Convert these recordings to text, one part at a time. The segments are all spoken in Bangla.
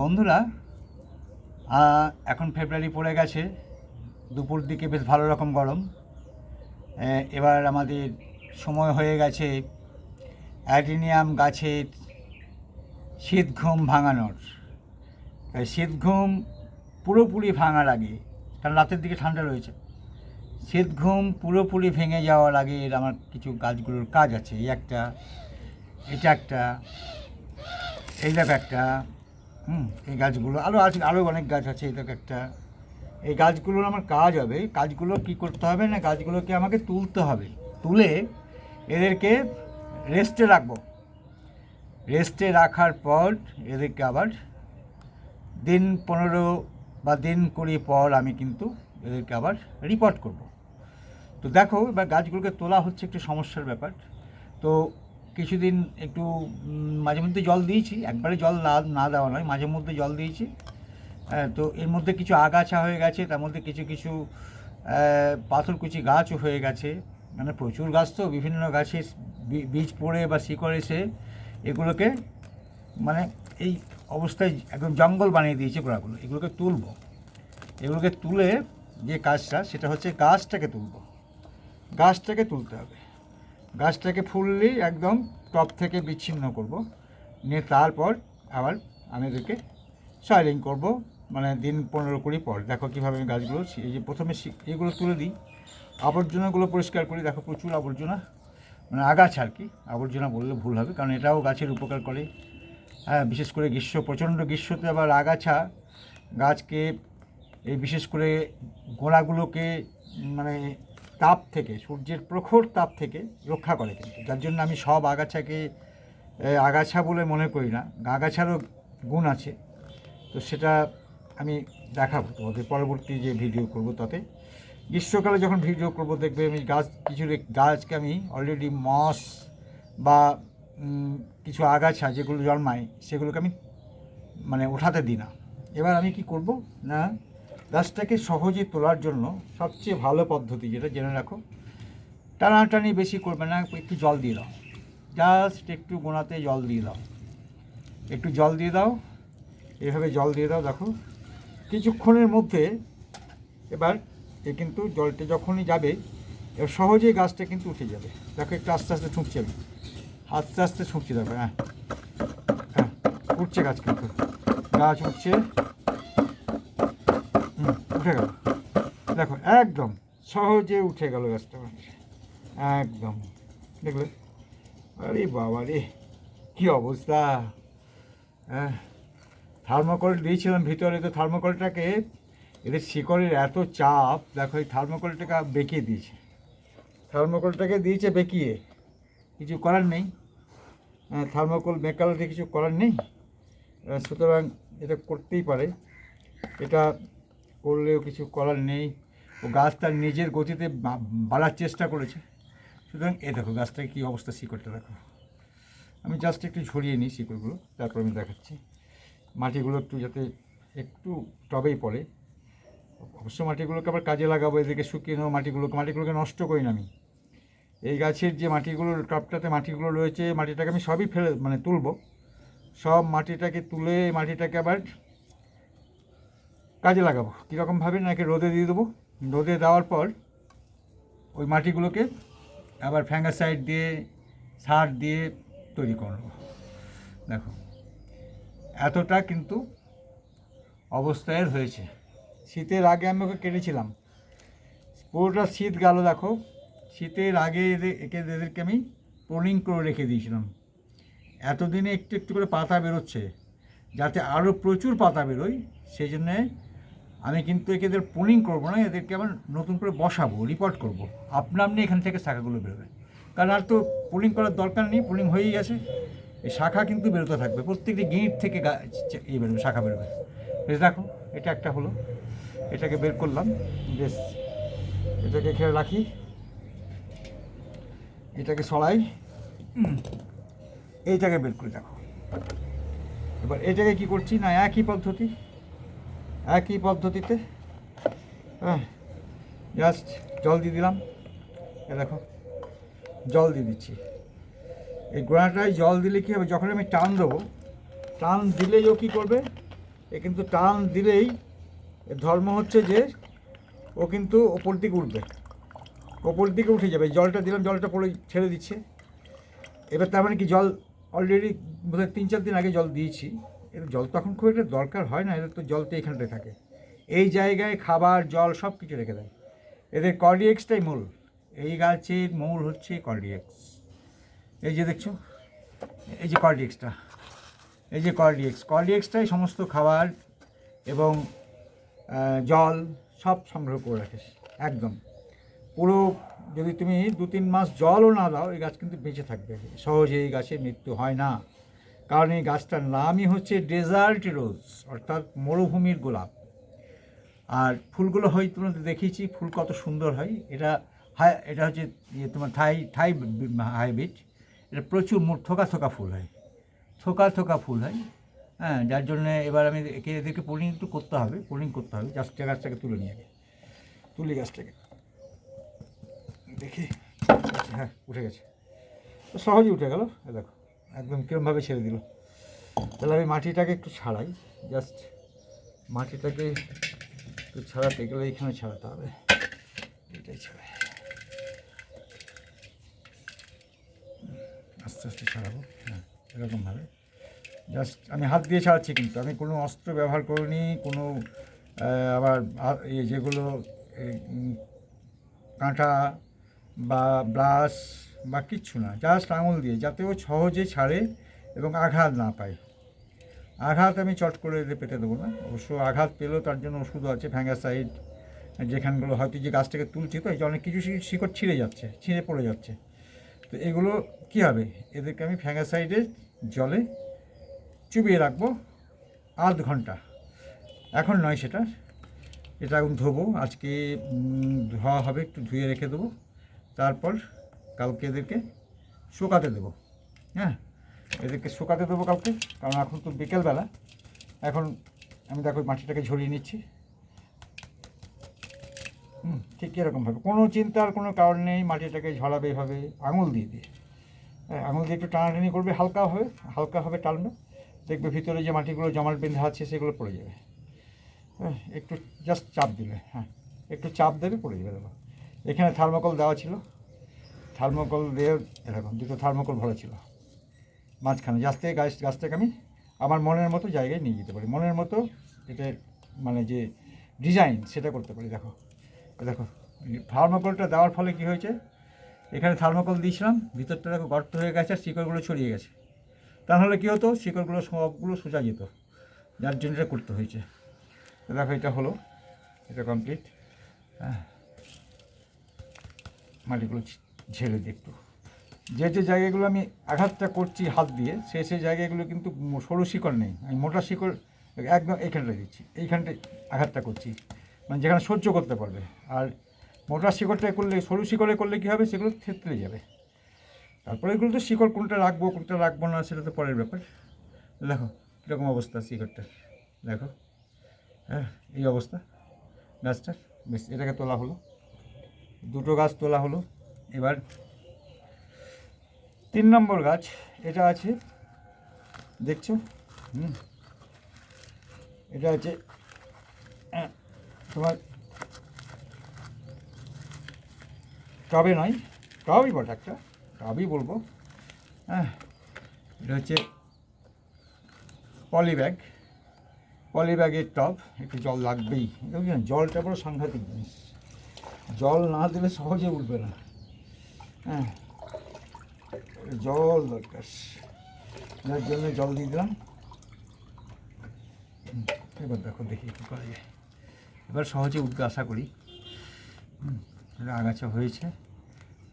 বন্ধুরা এখন ফেব্রুয়ারি পড়ে গেছে, দুপুর দিকে বেশ ভালো রকম গরম। এবার আমাদের সময় হয়ে গেছে অ্যাডিনিয়াম গাছের শীত ঘুম ভাঙানোর। শীত ঘুম পুরোপুরি ভাঙার আগে, কারণ রাতের দিকে ঠান্ডা রয়েছে, শীত ঘুম পুরোপুরি ভেঙে যাওয়ার আগে আমার কিছু গাছগুলোর কাজ আছে। এই একটা, এটা একটা, এই দেখো একটা হুম, এই গাছগুলো আরও আছে আরও অনেক গাছ আছে দেখো একটা। এই গাছগুলোর আমার কাজ হবে কাজগুলো কি করতে হবে না, গাছগুলোকে আমাকে তুলতে হবে। তুলে এদেরকে রেস্টে রাখব। রেস্টে রাখার পর এদেরকে আবার দিন পনেরো বা দিন কুড়ি পর আমি কিন্তু এদেরকে আবার রিপোর্ট করব। তো দেখো, এবার গাছগুলোকে তোলা হচ্ছে একটি সমস্যার ব্যাপার। তো কিছুদিন একটু মাঝে মধ্যে জল দিয়েছি, একবারে জল না না দেওয়া নয়, মাঝে মধ্যে জল দিয়েছি। তো এর মধ্যে কিছু আগাছা হয়ে গেছে, তার মধ্যে কিছু কিছু পাথরকুচি গাছও হয়ে গেছে। মানে প্রচুর গাছ তো, বিভিন্ন গাছের বীজ পড়ে বা শিকড় এসে এগুলোকে মানে এই অবস্থায় একদম জঙ্গল বানিয়ে দিয়েছে গোড়াগুলো, এগুলোকে তুলব। এগুলোকে তুলে যে কাজটা, সেটা হচ্ছে গাছটাকে তুলব। গাছটাকে তুলতে হবে। গাছটাকে ফুললি একদম টপ থেকে বিচ্ছিন্ন করব। নিয়ে তারপর আবার আমি এদেরকে সয়েলিং করব মানে দিন পনেরো কুড়ি পর। দেখো কীভাবে আমি গাছগুলো এই যে প্রথমে এগুলো তুলে দিই। আবর্জনাগুলো পরিষ্কার করি। দেখো প্রচুর আবর্জনা মানে আগাছা আর কি। আবর্জনা বললে ভুল হবে, কারণ এটাও গাছের উপকার করে। হ্যাঁ বিশেষ করে গ্রীষ্ম, প্রচণ্ড গ্রীষ্মতে আবার আগাছা গাছকে, এই বিশেষ করে গোড়াগুলোকে মানে তাপ থেকে, সূর্যের প্রখর তাপ থেকে রক্ষা করে কিন্তু। যার জন্য আমি সব আগাছাকে আগাছা বলে মনে করি না, আগাছারও গুণ আছে। তো সেটা আমি দেখাবো, তোমাদের পরবর্তী যে ভিডিও করব তাতে। গ্রীষ্মকালে যখন ভিডিও করব, দেখবে আমি গাছ, কিছু গাছকে আমি অলরেডি মস বা কিছু আগাছা যেগুলো জন্মায়, সেগুলোকে আমি মানে ওঠাতে দিই না। এবার আমি কি করব না গাছটাকে সহজে তোলার জন্য সবচেয়ে ভালো পদ্ধতি যেটা জেনে রাখো, টানাটানি বেশি করবে না, একটু জল দিয়ে দাও। জাস্ট একটু গোনাতে জল দিয়ে দাও। একটু জল দিয়ে দাও, এভাবে জল দিয়ে দাও, দেখো। কিছুক্ষণের মধ্যে এবার এ কিন্তু জলটা যখনই যাবে, এবার সহজেই গাছটা কিন্তু উঠে যাবে। দেখো একটু আস্তে আস্তে ছুঁকছে আমি আস্তে আস্তে ঠুকছি দেখো হ্যাঁ হ্যাঁ উঠছে গাছ কিন্তু। গাছ উঠছে উঠে গেল। দেখো একদম সহজে উঠে গেল গাছটা। একদম। দেখলে আরে বাবা রে কী অবস্থা? হ্যাঁ থার্মোকল দিয়েছিলাম ভিতরে তো থার্মোকলটাকে এদের শিকড়ের এত চাপ দেখো এই থার্মোকলটাকে বেঁকিয়ে দিয়েছে। থার্মোকলটাকে দিয়েছে বেঁকিয়ে। কিছু করার নেই। হ্যাঁ, থার্মোকল বেঁকালে কিছু করার নেই। সুতরাং এটা করতেই পারে। এটা করলেও কিছু করার নেই। ও গাছ তার নিজের গতিতে বাড়ার চেষ্টা করেছে। সুতরাং এ দেখো গাছটার কী অবস্থা শিকড়টা দেখো। আমি জাস্ট একটু ঝরিয়ে নিই শিকড়গুলো, তারপর আমি দেখাচ্ছি। মাটিগুলো একটু যাতে একটু টবেই পড়ে। অবশ্য মাটিগুলোকে আবার কাজে লাগাবো, এদিকে শুকিয়ে নেব মাটিগুলোকে মাটিগুলোকে নষ্ট করি না আমি। এই গাছের যে মাটিগুলো, টপটাতে মাটিগুলো রয়েছে, মাটিটাকে আমি সবই ফেলে মানে তুলবো। সব মাটিটাকে তুলে, মাটিটাকে আবার কাজে লাগাবো। কীরকমভাবে নাকি রোদে দিয়ে দেবো? রোদে দেওয়ার পর ওই মাটিগুলোকে আবার ফ্যাঙ্গাসাইড দিয়ে, সার দিয়ে তৈরি করব দেখো, এতটা কিন্তু অবস্থায় হয়েছে। শীতের আগে আমি ওকে কেটেছিলাম। পুরোটা শীত গেল, দেখো। শীতের আগে এদের, একে এদেরকে আমি প্রনিং করে রেখে দিয়েছিলাম। এতদিনে একটু একটু করে পাতা বেরোচ্ছে, যাতে আরও প্রচুর পাতা বেরোয় সেই জন্যে আমি কিন্তু এদের পুলিং করব না, এদেরকে আবার নতুন করে বসাবো রিপোর্ট করব। আপনা আপনি এখান থেকে শাখাগুলো বেরোবে। কারণ আর তো পুলিং করার দরকার নেই পুলিং হয়েই গেছে। এই শাখা কিন্তু বেরোতে থাকবে, প্রত্যেকটি গিঁট থেকে চে- ইয়ে বেরোবে, শাখা বেরোবে। বেশ, দেখো, এটা একটা হলো, এটাকে বের করলাম, বেশ, এটাকে খেয়ে রাখি, এটাকে সরাই এইটাকে বের করে, দেখো। এবার এটাকে কি করছি না, একই পদ্ধতি একই পদ্ধতিতে। হ্যাঁ জাস্ট জল দিয়ে দিলাম। এ দেখো, জল দিয়ে দিচ্ছি। এই গোড়াটায় জল দিলে কী হবে? যখন আমি টান দেবো, টান দিলেই ও কী করবে? এ কিন্তু টান দিলেই ধর্ম হচ্ছে যে ও কিন্তু ওপর দিকে উঠবে। ওপর দিকে উঠে যাবে। জলটা দিলাম, জলটা পড়ে ছেড়ে দিচ্ছে। এবার তার মানে কি? জল অলরেডি বোধহয় তিন চার দিন আগে জল দিয়েছি। এর জল তখন খুব একটা দরকার হয় না, এদের তো জল তো এখানটায় থাকে। এই জায়গায় খাবার, জল সব কিছু রেখে দেয়। এদের কর্ডিয়েক্সটাই মূল। এই গাছের মূল হচ্ছে কর্ডিয়েক্স এই যে দেখছ, এই যে কর্ডিয়েক্সটা এই যে কর্ডিয়েক্স কর্ডিয়েক্সটাই সমস্ত খাবার এবং জল সব সংগ্রহ করে রাখে একদম। পুরো যদি তুমি দু তিন মাস জলও না দাও, এই গাছ কিন্তু বেঁচে থাকবে। সহজে এই গাছের মৃত্যু হয় না। কারণ এই গাছটার নামই হচ্ছে ডেজার্ট রোজ, অর্থাৎ মরুভূমির গোলাপ। আর ফুলগুলো হয় তোমাদের দেখিয়েছি, ফুল কত সুন্দর হয়। এটা হাই এটা হচ্ছে ইয়ে তোমার থাই থাই হাইব্রিড। এটা প্রচুর থোকা থোকা ফুল হয়। থোকা থোকা ফুল হয়। হ্যাঁ যার জন্য এবার আমি একে, এদেরকে পোলিং একটু করতে হবে, পোলিং করতে হবে। গাছটা গাছটাকে তুলে নিয়ে আগে। তুলি গাছটাকে। দেখি হ্যাঁ উঠে গেছে। তো সহজেই উঠে গেল দেখো। একদম কীরমভাবে ছেড়ে দিল। তাহলে আমি মাটিটাকে একটু ছাড়াই জাস্ট মাটিটাকে একটু ছাড়াতে গেলে এখানে ছাড়াতে হবে। এটাই ছাড়াই আস্তে আস্তে ছাড়াবো। হ্যাঁ এরকমভাবে। জাস্ট আমি হাত দিয়ে ছাড়াচ্ছি কিন্তু। আমি কোনো অস্ত্র ব্যবহার করিনি, কোনো আবার যেগুলো কাঁটা বা ব্রাশ বা কিচ্ছু না জাস্ট আঙুল দিয়ে, যাতে ও সহজে ছাড়ে এবং আঘাত না পায়। আঘাত আমি চট করে এদের পেতে দেবো না। অবশ্য আঘাত পেলেও তার জন্য ওষুধও আছে ভ্যাঙ্গাসাইড যেখানগুলো হয়তো যে গাছটাকে তুলছি তো, এই অনেক কিছু শিকড় ছিঁড়ে যাচ্ছে, ছিঁড়ে পড়ে যাচ্ছে। তো এগুলো কী হবে? এদেরকে আমি ফ্যাঙ্গাসাইডে জলে চুবিয়ে রাখব আধ ঘণ্টা। এখন নয় সেটা। এটা এখন ধোবো, আজকে ধোয়া হবে, একটু ধুয়ে রেখে দেবো। তারপর কালকে এদেরকে শুকাতে দেবো হ্যাঁ? এদেরকে শুকাতে দেবো কালকে, কারণ এখন তো বিকেলবেলা। এখন আমি দেখো মাটিটাকে ঝরিয়ে নিচ্ছি। হুম, ঠিক এরকমভাবে কোনো চিন্তার কোনো কারণ নেই, মাটিটাকে ঝরাবে এভাবে, আঙুল দিয়ে দিয়ে। হ্যাঁ আঙুল দিয়ে একটু টানাটানি করবে হালকাভাবে হালকাভাবে টানবে। দেখবে ভিতরে যে মাটিগুলো জমাট বেঁধে আছে, সেগুলো পড়ে যাবে। হ্যাঁ একটু জাস্ট চাপ দিলে হ্যাঁ একটু চাপ দেবে, পড়ে যাবে। দেখো, এখানে থার্মোকল দেওয়া ছিল। থার্মোকল দিয়ে, এরকম, দুটো থার্মোকল ভরা ছিল। মাঝখানে গাছ থেকে গাছ, গাছটাকে আমি আমার মনের মতো জায়গায় নিয়ে যেতে পারি। মনের মতো এটা মানে যে ডিজাইন, সেটা করতে পারি, দেখো। দেখো, থার্মোকলটা দেওয়ার ফলে কি হয়েছে? এখানে থার্মোকল দিয়েছিলাম, ভিতরটা দেখো গর্ত হয়ে গেছে শিকড়গুলো ছড়িয়ে গেছে। তাহলে কী হতো? শিকড়গুলো, সবগুলো সোজা যেত। যার জন্য এটা করতে হয়েছে। দেখো, এটা হলো, এটা কমপ্লিট হ্যাঁ। মাটিগুলো ঝেড়ে দিই একটু। যে যে জায়গাগুলো আমি আঘাতটা করছি হাত দিয়ে, সে সেই জায়গাগুলো কিন্তু সরু শিকড় নেই। আমি মোটা শিকড় একদম এইখানটা দিচ্ছি এইখানটায় আঘাতটা করছি। মানে যেখানে সহ্য করতে পারবে। আর মোটা শিকড়টা করলে, সরু শিকড়ে করলে কী হবে? সেগুলো থেতলে যাবে। তারপরে এগুলো তো শিকড় কোনটা রাখব কোনটা রাখব না, সেটা তো পরের ব্যাপার। দেখো, কীরকম অবস্থা শিকড়টা। দেখো হ্যাঁ এই অবস্থা। গাছটার বেশ, এটাকে তোলা হলো। দুটো গাছ তোলা হলো। এবার তিন নম্বর গাছ এটা আছে দেখছ? হুম। এটা আছে আহ, তোমার টবে নয় টবই বটে একটা টবই বলব। হ্যাঁ এটা হচ্ছে পলি ব্যাগ পলি ব্যাগের টব একটু জল লাগবেই। জলটা বড় সাংঘাতিক জিনিস। জল না দিলে সহজে উঠবে না। হ্যাঁ। জল দরকার। যার জন্য জল দিয়ে দিলাম। এবার দেখো, দেখি কী করা যায়। এবার সহজে উঠবে, আশা করি। আগাছা হয়েছে।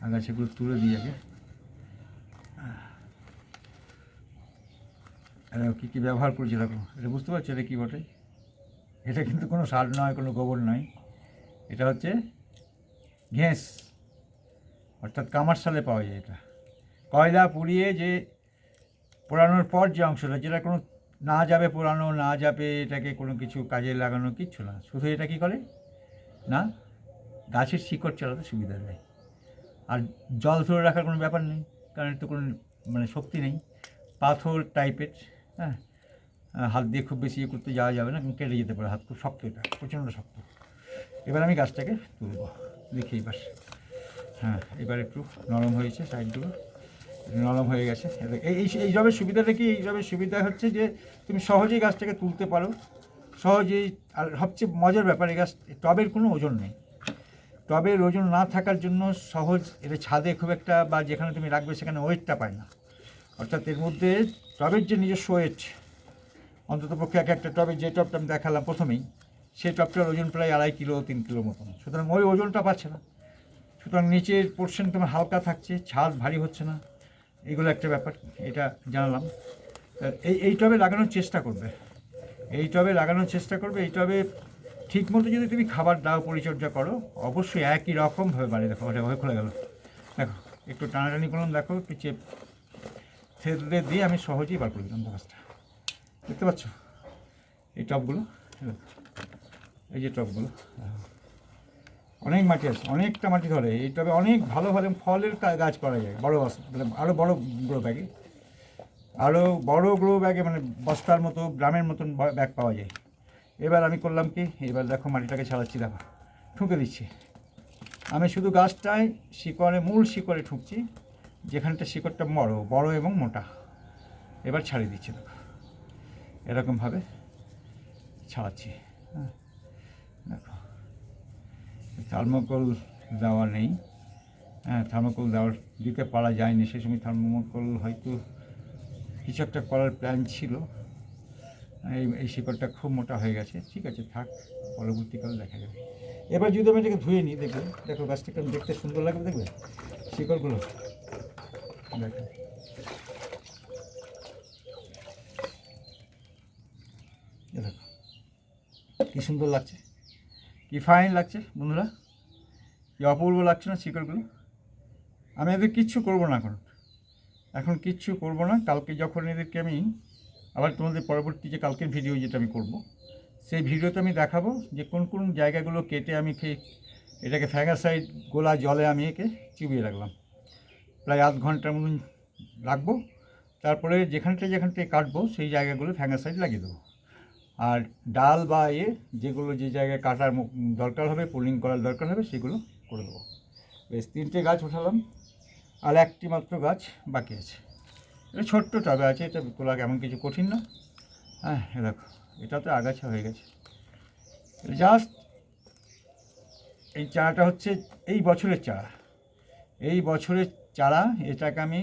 আগাছাগুলো তুলে দিই আগে। আর কী কী ব্যবহার করছি দেখো? এটা বুঝতে পারছ এটা কী বটে? এটা কিন্তু কোনো সার নয়, কোনো গোবর নয়। এটা হচ্ছে ঘেঁস অর্থাৎ কামারশালে পাওয়া যায় এটা। কয়লা পুড়িয়ে যে পোড়ানোর পর যে অংশটা, যেটা কোনো না যাবে পোড়ানো, না যাবে এটাকে কোনো কিছু কাজে লাগানো, কিচ্ছু না। শুধু এটা কী করে? না, গাছের শিকড় চালাতে সুবিধা দেয়। আর জল ধরে রাখার কোনো ব্যাপার নেই, কারণ এর তো কোনো মানে শক্তি নেই। পাথর টাইপের হ্যাঁ? হাত দিয়ে খুব বেশি ইয়ে করতে যাওয়া যাবে না কেটে যেতে পারে হাত, খুব শক্ত এটা, প্রচণ্ড শক্ত। এবার আমি গাছটাকে তুলব, দেখি এবার। হ্যাঁ এবার একটু নরম হয়েছে সাইডগুলো নরম হয়ে গেছে। এই- এই জবের সুবিধাটা কি? এই জবের সুবিধা হচ্ছে যে তুমি সহজেই গাছটাকে তুলতে পারো। সহজেই, আর সবচেয়ে মজার ব্যাপার, এই গাছ, টবের কোনো ওজন নেই। টবের ওজন না থাকার জন্য সহজ এটা ছাদে খুব একটা বা যেখানে তুমি রাখবে সেখানে ওয়েটটা পায় না। অর্থাৎ এর মধ্যে টবের যে নিজস্ব ওয়েট, অন্তত পক্ষে এক একটা টবে যে টবটা আমি দেখালাম প্রথমেই, সেই টবটার ওজন প্রায় আড়াই কিলো, তিন কিলো মতন। সুতরাং ওই ওজনটা পাচ্ছে না। সুতরাং নিচের পোর্শন তোমার হালকা থাকছে ছাদ ভারী হচ্ছে না। এগুলো একটা ব্যাপার, এটা জানালাম। এই এই টবে লাগানোর চেষ্টা করবে। এই টবে লাগানোর চেষ্টা করবে। এই টবে ঠিক মতো যদি তুমি খাবার দাও, পরিচর্যা করো, অবশ্যই একই রকমভাবে বাড়ি দেখো। ওটা হয়ে খুলে গেল। দেখো, একটু টানাটানি করলাম দেখো একটু চেপ থেতলে দিয়ে আমি সহজেই বার করে দিলাম গাছটা দেখতে পাচ্ছ? এই টবগুলো, এই যে টবগুলো অনেক মাটি আছে, অনেকটা মাটি ধরে। এই টবে অনেক ভালো ভালো ফলের গাছ করা যায়, বড় মানে আরও বড় গ্রো ব্যাগে আরও বড় গ্রো ব্যাগে মানে বস্তার মতো গ্রামের মতন ব্যাগ পাওয়া যায়। এবার আমি করলাম কি, এবার দেখো মাটিটাকে ছাড়াচ্ছি, দেখো, ঠুকে দিচ্ছি। আমি শুধু গাছটায় শিকড়ে, মূল শিকড়ে ঠুকছি, যেখানটা শিকড়টা বড় বড় এবং মোটা। এবার ছাড়িয়ে দিচ্ছি, দেখো। এরকমভাবে ছাড়াচ্ছি হ্যাঁ। থার্মোকল দেওয়া নেই। হ্যাঁ থার্মোকল দেওয়ার দিতে পারা যায়নি। সে সময় থার্মোকল হয়তো কিছু একটা করার প্ল্যান ছিল। এই এই শিকড়টা খুব মোটা হয়ে গেছে। ঠিক আছে, থাক, পরবর্তীকালে দেখা যাবে। এবার যদি আমি এটাকে ধুয়ে নিই, দেখবে, দেখো গাছটা কেমন দেখতে সুন্দর লাগবে, দেখবে? শিকড়গুলো। দেখো। দেখো, কি সুন্দর লাগছে। কি ফাইন লাগছে বন্ধুরা? কি অপূর্ব লাগছে না শিকড়গুলো? আমি এদের কিচ্ছু করব না এখন। এখন কিচ্ছু করব না। কালকে যখন এদেরকে আমি আবার তোমাদের পরবর্তী যে কালকের ভিডিও যেটা আমি করব, সেই ভিডিওতে আমি দেখাবো যে কোন কোন জায়গাগুলো কেটে আমি খেয়ে, এটাকে ফ্যাগাসাইড গোলা জলে আমি একে চুবিয়ে রাখলাম। প্রায় আধ ঘণ্টার মতন রাখব। তারপরে যেখানটা যেখানটায় কাটবো, সেই জায়গাগুলো ফ্যাগাসাইড লাগিয়ে দেবো। আর ডাল বা এ যেগুলো যে জায়গায় কাটার দরকার হবে পুলিং করার দরকার হবে, সেগুলো করে দেবো। বেশ, তিনটে গাছ উঠালাম আর একটি মাত্র গাছ বাকি আছে। এটা ছোট্ট টবে আছে, এটা তোলা এমন কিছু কঠিন না। হ্যাঁ দেখো এটা তো আগাছা হয়ে গেছে। জাস্ট এই চারাটা হচ্ছে এই বছরের চারা। এই বছরের চারা, এটাকে আমি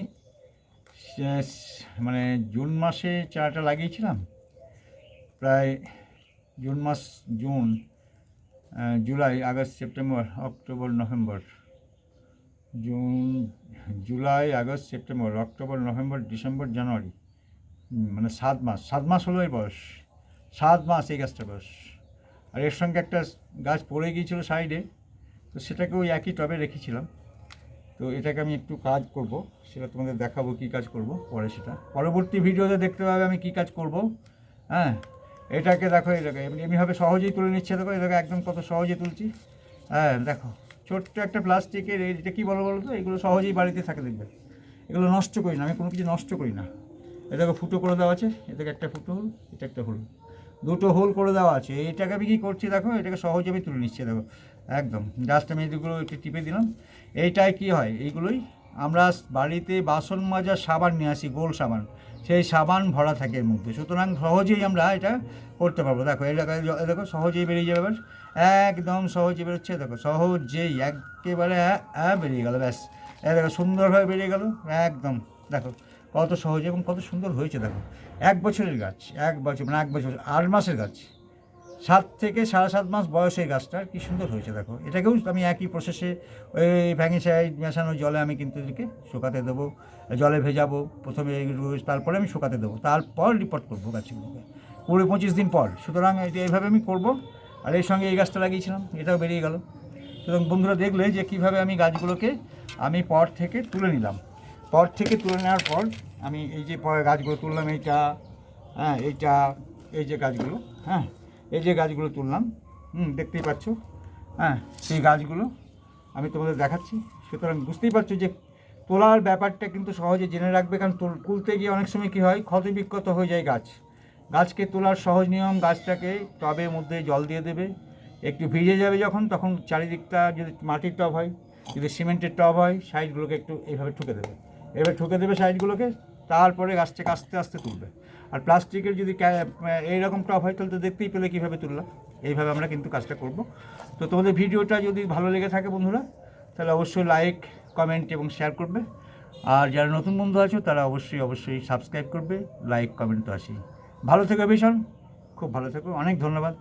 মানে জুন মাসে চারাটা লাগিয়েছিলাম প্রায় জুন মাস, June July, August, September, October, November. June, July, August, September, October, November, December, জানুয়ারি। মানে সাত মাস। সাত মাস হলো এই বয়স। সাত মাস এই গাছটা বয়স। আর এর সঙ্গে একটা গাছ পড়ে গিয়েছিল সাইডে, তো সেটাকে ওই একই টবে রেখেছিলাম। তো এটাকে আমি একটু কাজ করব। সেটা তোমাদের দেখাবো কী কাজ করব, পরে সেটা। পরবর্তী ভিডিওতে দেখতে পাবে আমি কী কাজ করব। হ্যাঁ? এটাকে দেখো এটাকে এমনি এমনিভাবে সহজেই তুলে নিচ্ছে, দেখো এটাকে একদম কত সহজে তুলছি। হ্যাঁ দেখো, ছোট্ট একটা প্লাস্টিকের এই- এটা কী বলো বলো তো? এগুলো সহজেই বাড়িতে থাকে, দেখবে। এগুলো নষ্ট করি না, আমি কোনো কিছু নষ্ট করি না। এটাকে ফুটো করে দেওয়া আছে। এটাকে একটা ফুটো হোল এটা একটা হোল। দুটো হোল করে দেওয়া আছে। এটাকে আমি কী করছি, দেখো, এটাকে সহজে আমি তুলে নিচ্ছি, দেখো। একদম, জাস্ট আমি এগুলো একটু টিপে দিলাম। এইটায় কি হয়? এইগুলোই আমরা বাড়িতে বাসন মাজার সাবান নিয়ে আসি, গোল সাবান। সেই সাবান ভরা থাকে এর মধ্যে। সুতরাং সহজেই আমরা এটা করতে পারব। দেখো এটা দেখো সহজেই বেরিয়ে যাবে একদম সহজে বেরোচ্ছে, দেখো, সহজেই একেবারে আ- আ বেরিয়ে গেল, ব্যাস। এ দেখো, সুন্দরভাবে বেরিয়ে গেল, একদম, দেখো, কত সহজ এবং কত সুন্দর হয়েছে, দেখো। এক বছরের গাছ, এক বছর মানে এক বছর, আট মাসের গাছ। সাত থেকে সাড়ে সাত মাস বয়সের গাছটা কি সুন্দর হয়েছে দেখো। এটাকেও আমি একই প্রসেসে ওই ভ্যাঙে ভ্যাঙিসাইড মেশানো জলে আমি কিন্তু এদেরকে শুকাতে দেবো, জলে ভেজাবো, প্রথমে তারপরে আমি শুকাতে দেবো। তারপর রিপোর্ট করব গাছগুলোকে। কুড়ি পঁচিশ দিন পর। সুতরাং এটা এইভাবে আমি করব। আর এর সঙ্গে এই গাছটা লাগিয়েছিলাম, এটাও বেরিয়ে গেল। সুতরাং বন্ধুরা দেখলে যে কীভাবে আমি গাছগুলোকে আমি পট থেকে তুলে নিলাম। পট থেকে তুলে নেওয়ার পর আমি এই যে পরে গাছগুলো তুললাম, এইটা হ্যাঁ এইটা, এই যে গাছগুলো হ্যাঁ এই যে গাছগুলো তুললাম, হুম, দেখতেই পাচ্ছ? হ্যাঁ সেই গাছগুলো আমি তোমাদের দেখাচ্ছি। সুতরাং বুঝতেই পারছ যে তোলার ব্যাপারটা কিন্তু সহজে জেনে রাখবে, কারণ তুল- তুলতে গিয়ে অনেক সময় কী হয় ক্ষত বিক্ষত হয়ে যায় গাছ। গাছকে তোলার সহজ নিয়ম গাছটাকে টবের মধ্যে জল দিয়ে দেবে। একটু ভিজে যাবে যখন, তখন চারিদিকটা যদি মাটির টব হয়, যদি সিমেন্টের টব হয়, সাইডগুলোকে একটু এইভাবে ঠুকে দেবে। এভাবে ঠুকে দেবে সাইডগুলোকে, তারপরে গাছটাকে আস্তে আস্তে তুলবে। আর প্লাস্টিকের যদি এইরকম টপ হয়, তাহলে তো দেখতেই পেলে কীভাবে তুললাম। এইভাবে আমরা কিন্তু কাজটা করব। তো তোমাদের ভিডিওটা যদি ভালো লেগে থাকে বন্ধুরা, তাহলে অবশ্যই লাইক কমেন্ট এবং শেয়ার করবে। আর যারা নতুন বন্ধু আছো, তারা অবশ্যই অবশ্যই সাবস্ক্রাইব করবে লাইক কমেন্ট তো আসেই ভালো থেকো, ভীষণ। খুব ভালো থেকো। অনেক ধন্যবাদ।